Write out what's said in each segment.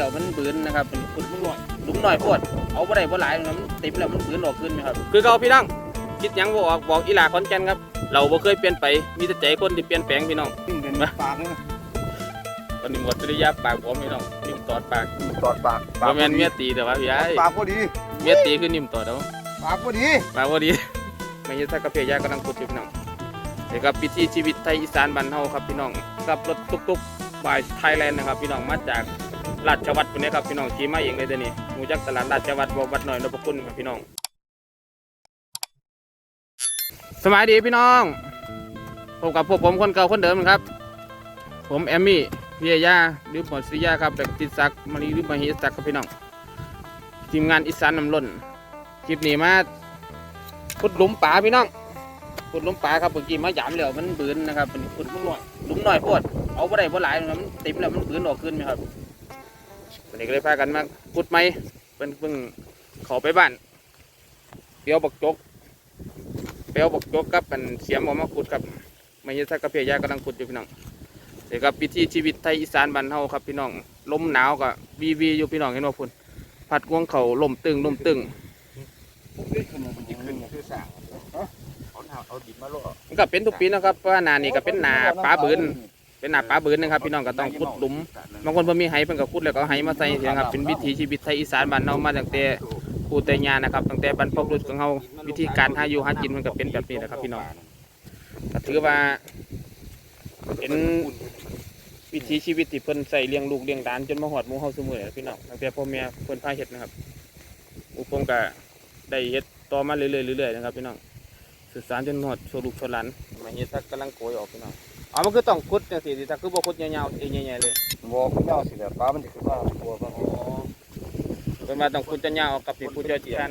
แล้วมันบืนนะครับเป็นขุดมันหน่อยหลุมหน่อยโพดเอาบ่ได้บ่หลายนะมันเต็มแล้วมันบืนออกขึ้นไหมครับ คือเขาพี่น้องคิดหยังบ่ออกบอกอีหลาขอนแก่นครับ เราบ่เคยเปลี่ยนไปมีแต่ใจคนที่เปลี่ยนแปลงพี่น้องขึ้นเป็นปากเลยนะตอนนี้หมดปริยาปากผมพี่น้องนิ่มตอดปากตอดปากบ่แม่นเมียตีแต่ว่าพี่ยายปากพอดีเมียตีคือนิ่มตอดเอาปากพอดีปากบ่ดีไม่ใช่ถ้ากาแฟยากำลังขุดอยู่พี่น้องเดี๋ยวกับพิธีชีวิตไทยอีสานบ้านเฮาครับพี่น้องกับรถตุกๆบายไทยแลนด์นะครับพี่น้องมาจาก ราชวัตรคนนี้ครับพี่น้องขี่มาเองเลยเดี๋ยวนี้มูจักตลาดราชวัตรบ่วัดหน่อยนพคุณครับพี่น้อง สมัยดีพี่น้องพบกับพวกผมคนเก่าคนเดิมครับ ผมแอมมี่พิยยาหรือหมอศิริยาครับแต่ติดศักมารีหรือมาฮิศักครับพี่น้องทีมงานอีสานน้ำล้นคลิปนี้มาขุดหลุมป่าพี่น้องขุดหลุมป่าครับเมื่อกี้มาหยามแล้วมันบืนนะครับเป็นขุดหลุมหน่อยหลุมหน่อยโพดเอาบ่ได้บ่หลายมันเต็มแล้วมันบืนออกขึ้นไหมครับ วันนี้ก็เลยพากันมาขุดไม้เป็นเพิ่งเขาไปบ้านเปียวบักจกเปียวบักจกกับเป็นเสียมออกมาขุดครับไม่ใช่ถ้ากระเพยายากำลังขุดอยู่พี่น้องเดี๋ยวกับพิธีชีวิตไทยอีสานบ้านเฮาครับพี่น้องลมหนาวก็วีวีอยู่พี่น้องเห็นว่าพุ่นพัดกวงเขาล่มตึงล่มตึงขึ้นมันจะขึ้นคือสร้างเอาเอาดินมาล่อมันก็เป็นทุกปีนะครับเพราะว่าหนานี่ก็เป็นหนาปลาบืน เป็นหนาปลาบืนนะครับพี่น้องก็ต้องขุดหลุมบางคนเพิ่นมีไหเพิ่นก็ขุดแล้วก็ไหมาใส่เสียครับเป็นวิถีชีวิตไทยอีสานบ้านเรามาตั้งแต่ปูแต่ยานะครับตั้งแต่บรรพบุรุษของเฮาวิธีการหาอยู่หากินมันก็เป็นแบบนี้นะครับพี่น้องก็ถือว่าเป็นวิถีชีวิตที่เพิ่นใส่เลี้ยงลูกเลี้ยงหลานจนมาฮอดหมู่เฮาซุมื้อนี้พี่น้องตั้งแต่พ่อแม่เพิ่นพาเฮ็ดนะครับหมู่ผมก็ได้เฮ็ดต่อมาเรื่อยๆเรื่อยๆนะครับพี่น้องสื่อสารจนหอดโชลูกโชหลัน มาเฮ็ดทักกำลังโกยออกพี่น้องอ๋อมันคือต้องคุดจังซี่สิถ้าคือบ่คุดยาวๆเองใหญ่ๆเลยบอกคุณเจ้าสิแหละปลามันจะขึ้นมาตัวมันอ๋อเป็นมาต้องคุดจะยาวออกกับที่ผู้เจ้าจีน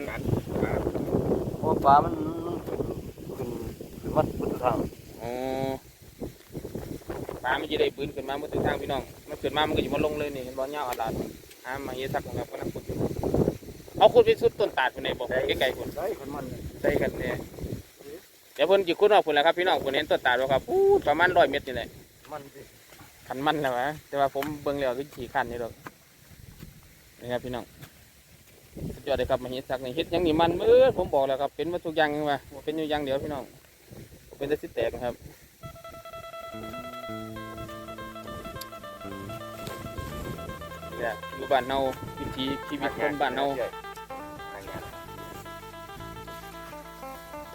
เพราะปลามันขึ้นขึ้นมาบนทางอ๋อปลามันจะได้ปืนขึ้นมาเมื่อถึงทางพี่น้อง มันขึ้นมามันก็อยู่มาลงเลยนี่เห็นบ่ยาวอลาดอ่ามาเฮ็ดทักของเรากำลังคุดอยู่เอาคุดไปสุดต้นตาดพุ่นนี่บ่ใกล้ๆพุ่นใช่คนมันใส่กันเนี่ย ดี๋ยวเพิ่นสิคุดออกพุ่นแหล้วครับพี่น้องเพิ่นเห็นต้นตาดบ่ครับอู้ประมาณ100เมตรนี่แหละมันสิขันมันแล้ววะแต่ว่าผมเบิ่งแล้วคือขี่ขันนี่ดอกนี่ครับพี่น้องสุดยอดเลยครับมาเฮ็ดซักนี่เฮ็ดหยังนี่มันเออผมบอกแล้วครับเป็นมาทุกอย่างว่าบ่เป็นอยู่อย่างเดียวพี่น้องบ่เป็นแต่สิแตกนะครับเนี่ยอยู่บ้านเฮาวิถีชีวิตคนบ้านเฮา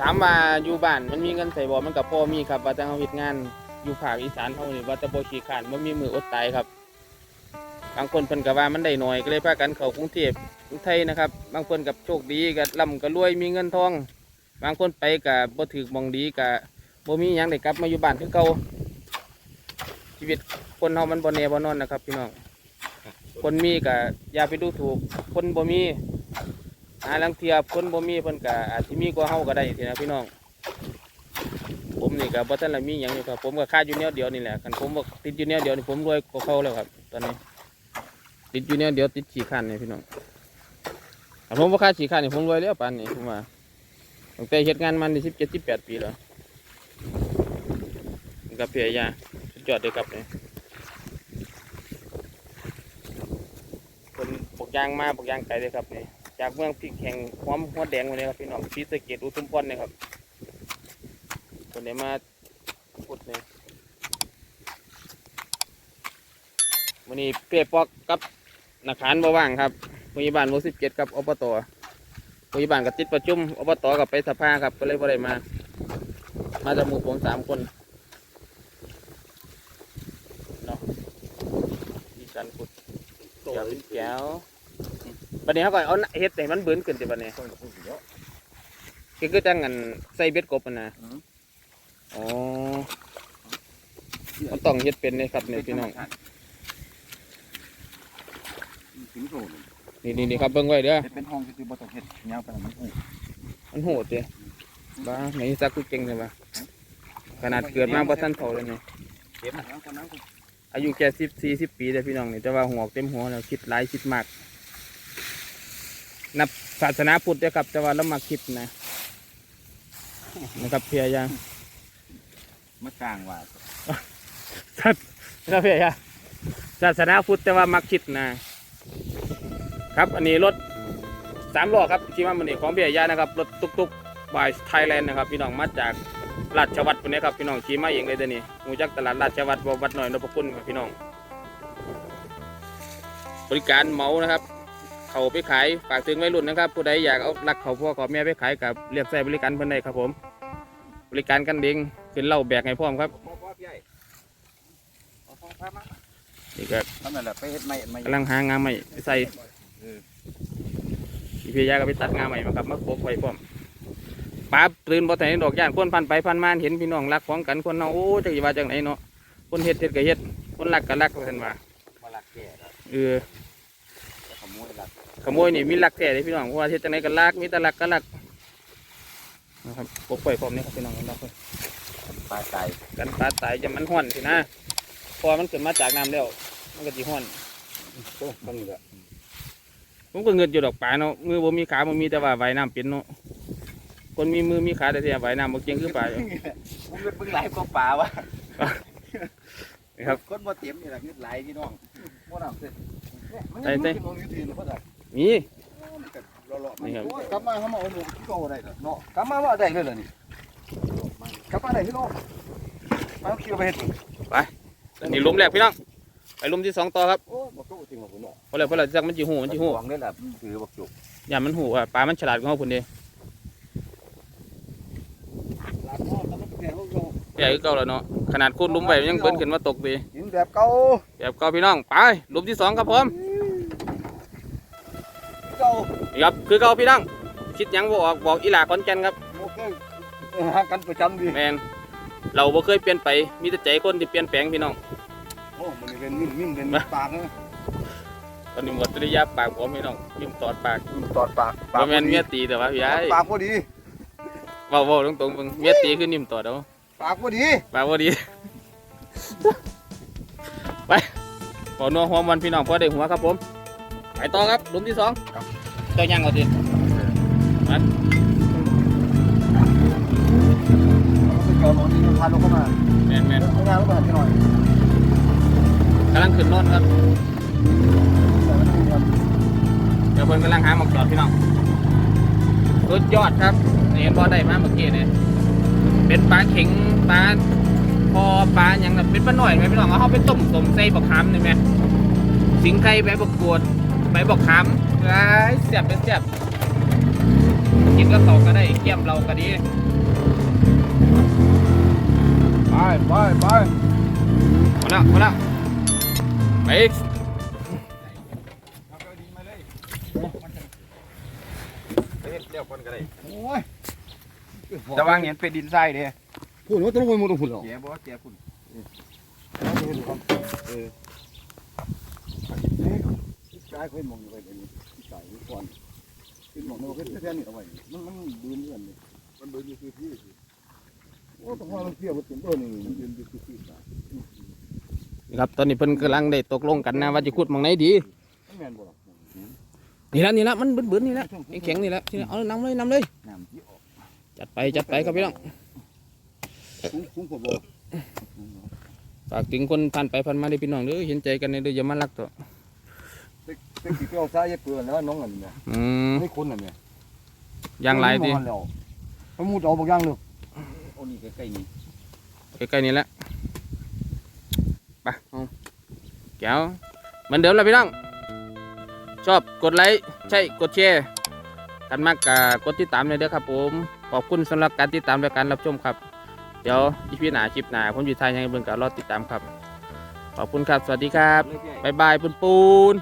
ถามว่าอยู่บ้านมันมีเงินใส่บ่มันก็พอมีครับ ว่าแต่เฮาเฮ็ดงานอยู่ภาคอีสานเท่านี้ว่าแตะโบขี้ขานว่ามีมืออดตายครับ บางคนเพิ่นก็ว่ามันได้น้อยก็เลยพากันเข้ากรุงเทพกรุงไทยนะครับ บางคนกับโชคดีกับร่ำกับรวยมีเงินทอง บางคนไปกับบ่ถือมองดีกับบ่มีหยังได้กลับมาอยู่บ้านคือเก่าชีวิตคนเฮามันบ่แน่บ่นอนนะครับพี่น้องคนมีก็อย่าไปดูถูก คนบ่มี หาลังเทียบคนบ่มีเพิ่นก็อาจสิมีกว่าเฮาก็ได้ทีนะพี่น้อง ผมนี่ก็บ่ทันละมีหยังอยู่ครับ ผมก็ค่าอยู่แนวเดียวนี่แหละคันผมบ่ติดอยู่แนวเดียวนี่ผมรวยกว่าเขาแล้วครับ ตอนนี้ ติดอยู่แนวเดียวติดขี่ขันนี่พี่น้องผมบ่ค่าขี่ขันนี่ผมรวยแล้วปานนี้ผมว่าตั้งแต่เฮ็ดงานมานี่17 18ปีแล้วกับเพียยาสุดยอดเลยครับเนี่คนปลูกยางมาปลูกยางไก่เลยครับเนี่ย จากเมืองพริกแห่งหอมหัวแดงวันนี้ครับพี่น้องศรีสเกษอุทุมพรนี่ครับคนนี้มาพุดเนี่ยวันนี้เปียปอกกับนักขานบ่ว่างครับพยาบาลหมู่สิบเจ็ดกับอบตพยาบาลกับติดประชุมอบตกับไปสภาครับ ก็เลยบ่ได้มา มาจากหมู่ผมสามคนเนาะมีการขุดเดี๋ยวเป็นแก้ว บัดนี้เขาก็เอาเฮ็ดให้มันเบิ่นขึ้นติบัดนี้ต้องพูดเยอะคือคือจังงันใส่เบ็ดกบมันนะอืมอ๋อมันต้องเฮ็ดเป็นเลยครับเนี่ยพี่น้อง ถึงโซนนี่นี่นี่ครับเบิ่งไว้เด้อ เป็นห้องที่บ่ต้องเฮ็ดยาวไปมันหูมันโหดเด้บ้าไหนซักกูเก่งเลยบ้าขนาดเกิดมาบ่ทันเฒ่าเลยนี่เก็บแล้วตอนนั้นอายุแค่สิบสี่สิบปีแต่พี่น้องนี่แต่ว่าหัวเต็มหัวแล้วคิดหลายคิดมาก นับศาสนาพุทธเด้อครับ แต่ว่าเรามาคิดนะนะครับเพียยังมากลางว่าสัตว์นะครับเพียยังศาสนาพุทธแต่ว่ามักคิดนะ ครับ อันนี้รถสามล้อครับที่มามันนี่ของเบียร์ยานะครับรถตุกตุกบายไทยแลนด์นะครับพี่น้องมาจากราชวัตรคนนี้ครับพี่น้องขี่มาเองเลยเดี๋ยวนี้หูจักตลาดราชวัตรวัดหน่อยนพคุณครับพี่น้อง บริการเหมานะครับ เขาไปขายฝากถึงวัยรุ่นนะครับ ผู้ใดอยากเอาลักเขาพ่อขอแม่ไปขายกับเรียกใช้บริการเพิ่นได้ครับผม บริการกันเองขึ้นเหล่าแบกให้พร้อมครับพ่อพ่อพี่ใหญ่เอาพ่อพามานี่ก็ทำนั่นแหละไปเฮ็ดไม่ไม่กำลังหางาใหม่ไปใส่พี่พยาก็ไปตัดงาใหม่มาครับมาโปกไว้พร้อมป้าตื่นบ่แต่นดอกย่านคนพันไปพันมาเห็นพี่น้องรักของกันคนเนาะโอ้จักสิว่าจังไหนเนาะคนเฮ็ดเฮ็ดก็เฮ็ดคนรักก็รักว่าซั่นว่ามาลักแก่แล้วเออ ขโมยลักขโมยนี่มีรักแท้เลยพี่น้องเพราะว่าเฮ็ดจังไหนก็รักมีแต่รักก็รักนะครับปกไว้พร้อมนี่ครับพี่น้องรักไว้ปลาตายกันปลาตายจะมันห้อนสินะเพอมันขึ้นมาจากน้ำแล้วมันก็สิห้อนโอ้มันเหลือผมก็เงินอยู่ดอกปลาเนาะมือบ่มีขาบ่มีแต่ว่าว่ายน้ำเป็นเนาะคนมีมือมีขาแต่ที่ว่ายน้ำบ่เก่งคือปลาอยู่ผมเป็นเพิ่งไหลกว่าปลาวะนะครับคนบ่เต็มนี่แหละเงินไหลพี่น้องบ่น้ำเสร็จมัน ใส่ใส่มันอยู่ที่นี่บ่ได้มีมันก็เลาะๆมันนี่ครับโอ้ยกลับมาเขามาเอาหนูที่เก่าได้เหรอเนาะกลับมาว่าได้เลยเหรอนี่กลับมาได้พี่น้องมาเอาคิวไปเฮ็ดนี่หลุมแรกพี่น้องไปหลุมที่สองต่อครับโอ้บ่ตู้จริงบ่พุ่นเนาะพอแล้วพอแล้วจักมันสิหูมันสิหูหวงได้ล่ะคือบักจุกอย่ามันหูอะปลามันฉลาดกว่าเฮาพุ่นเด้ลากพ่อแล้วมันก็แพงลูกโยใหญ่คือเก่าแล้วเนาะขนาดคูดหลุมไปยังเปิ้นขึ้นมาตกดีกินแบบเก่าแบบเก่าพี่น้องไปหลุมที่สองครับผมเก่านี่ครับคือเก่าพี่น้องคิดหยังบ่ออกบอกอีหลาขอนแก่นครับโอเคหากันประจำดีแมนเราบ่เคยเปลี่ยนไปมีแต่ใจคนที่เปลี่ยนแปลงพี่น้องโอ้มันนี่เป็นมิ่นมิ่นเป็นปากนะตอนนี้หมดปริยาปากผมพี่น้องยิ้มตอดปากตอดปากบ่แม่นเมียตีแต่ว่าพี่ยายปากพอดี เว้าเว้าตรงๆเบิ่งเมียตีคือนิ่มตอดเอาปากพอดีปากบ่ดี ไปขอนัวหัวมันพี่น้องพอได้หัวครับผม ไปต่อครับหลุมที่สองเจ้ายังเอาดิไปเจอหนอนนี่พาลงเข้ามาแม่นแม่นเอางานลงมาหน่อยกำลังขึ้นโนนครับเดี๋ยวเพิ่นกำลังหาหมอกจอดพี่น้องสุดยอดครับนี่เห็นบ่ได้มาเมื่อกี้เนี่ยเป็นปลาเข็งปลาพอปลาอย่างแบบเป็นปลาหน่อยไหมพี่น้องเอาเข้าไปต้มต้มใส่บักขามได้ไหมสิงไข่ใบบักกวด ใบบักขามไอ้ยเสียบเป็นเสียบกินก็เขาก็ได้เกี่ยมเราก็ดีไปไปไปมาแล้วมาแล้วไปอีกเฮ็ดเรียกคนก็ได้โอ้ยจะวางเห็นเป็นดินทรายเด้พูดว่าต้องลงไปหมดลงพุ่นหรอแกบ่แกพุ่น กายเคยมองอยู่ไปเดี๋ยวนี้ที่สายที่ก่อนที่มองเราเคยแค่นี้เอาไว้มันมันบืนเงินนี่มันบืนอยู่ที่ที่โอ้ต้องว่ามันเที่ยวมันเต็มตัวนี่มันยืนอยู่ที่ที่สายครับตอนนี้เพิ่นกำลังได้ตกลงกันนะว่าจะขุดมองไหนดีนี่ละนี่ละนี่ละมันเบื่อๆนี่ละแข็งๆนี่ละทีนี้เอานำเลยนำเลยจัดไปจัดไปครับพี่น้องฝากถึงคนผ่านไปผ่านมาได้พี่น้องเด้อเห็นใจกันในเด้ออย่ามาลักตัว เป็นกี่เปรี้ยวซ้ายเปลือนแล้วน้องอันนี้อืมไม่คุ้นอันนี้ย่างไรดิเขามูดเอาบางย่างเลยโอ้นี่ใกล้ๆนี่ใกล้ๆนี่แหละไปเอาแก้วเหมือนเดิมแล้วพี่น้อง ชอบกดไลค์ใช่กดแชร์กันมากกกดติดตามเลยเด้อครับผมขอบคุณสำหรับการติดตามและการรับชมครับ เดี๋ยวอีพีหนาคลิปหนาผมจะทายยังไงเบิ่งกับรอติดตามครับ ขอบคุณครับ สวัสดีครับ บ๊ายบายปูนปูน